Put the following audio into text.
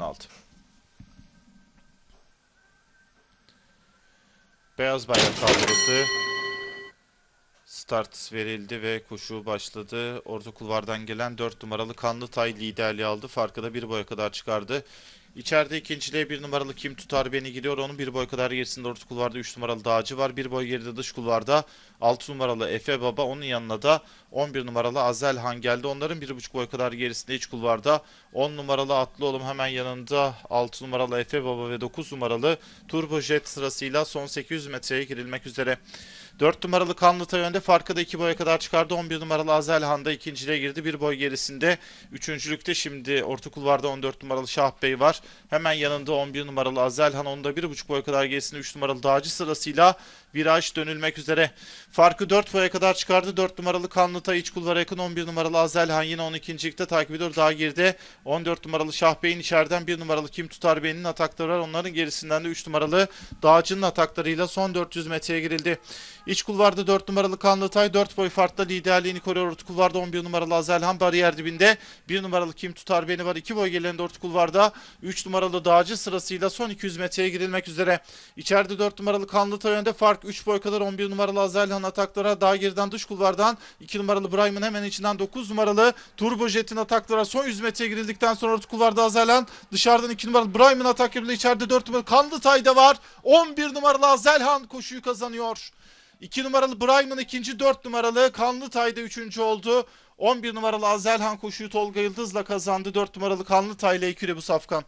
aldı. Beyaz bayrak kaldırıldı. Start verildi ve koşu başladı. Orta kulvardan gelen 4 numaralı Kanlı Tay liderliği aldı. Farkı da bir boya kadar çıkardı. İçeride ikinciliğe bir numaralı Kim Tutar Beni giriyor. Onun bir boy kadar gerisinde orta kulvarda 3 numaralı Dağcı var. Bir boy geride dış kulvarda 6 numaralı Efe Baba. Onun yanına da 11 numaralı Azelhan geldi. Onların 1,5 boy kadar gerisinde iç kulvarda 10 numaralı Atlı Oğlum hemen yanında 6 numaralı Efe Baba ve 9 numaralı Turbo Jet sırasıyla son 800 metreye girilmek üzere. 4 numaralı Kanlıtay önde farkı da 2 boya kadar çıkardı. 11 numaralı Azelhan da ikinciliğe girdi. Bir boy gerisinde. Üçüncülükte şimdi orta kulvarda 14 numaralı Şah Bey var. Hemen yanında 11 numaralı Azelhan. Onun da 1,5 boy kadar gerisinde 3 numaralı Dağcı sırasıyla viraj dönülmek üzere. Farkı 4 boya kadar çıkardı. 4 numaralı Kanlıtay iç kulvara yakın. 11 numaralı Azelhan yine 12. takip ediyor. Daha geride 14 numaralı Şah Bey'in içeriden 1 numaralı Kim Tutar Bey'in atakları var. Onların gerisinden de 3 numaralı Dağcı'nın ataklarıyla son 400 metreye girildi. İç kulvarda 4 numaralı Kanlıtay 4 boy farkla liderliğini koruyor. Orta kulvarda 11 numaralı Azelhan bariyer dibinde. 1 numaralı Kim Tutar Beni var. 2 boy geleninde orta kulvarda 3 numaralı Dağcı sırasıyla son 200 metreye girilmek üzere. İçeride 4 numaralı Kanlıtay önde fark 3 boy kadar 11 numaralı Azelhan ataklara daha geriden dış kulvardan 2 numaralı Brahim'in hemen içinden 9 numaralı Turbo Jet'in ataklara son 100 metreye girildikten sonra orta kulvarda Azelhan dışarıdan 2 numaralı Brahim'in atak yapıldı. İçeride 4 numaralı Kanlıtay da var. 11 numaralı Azelhan koşuyu kazanıyor. 2 numaralı Brayman ikinci, 4 numaralı Kanlıtay'da üçüncü oldu. 11 numaralı Azelhan koşuyu Tolga Yıldız'la kazandı. 4 numaralı Kanlıtay ile ikili bu safkan.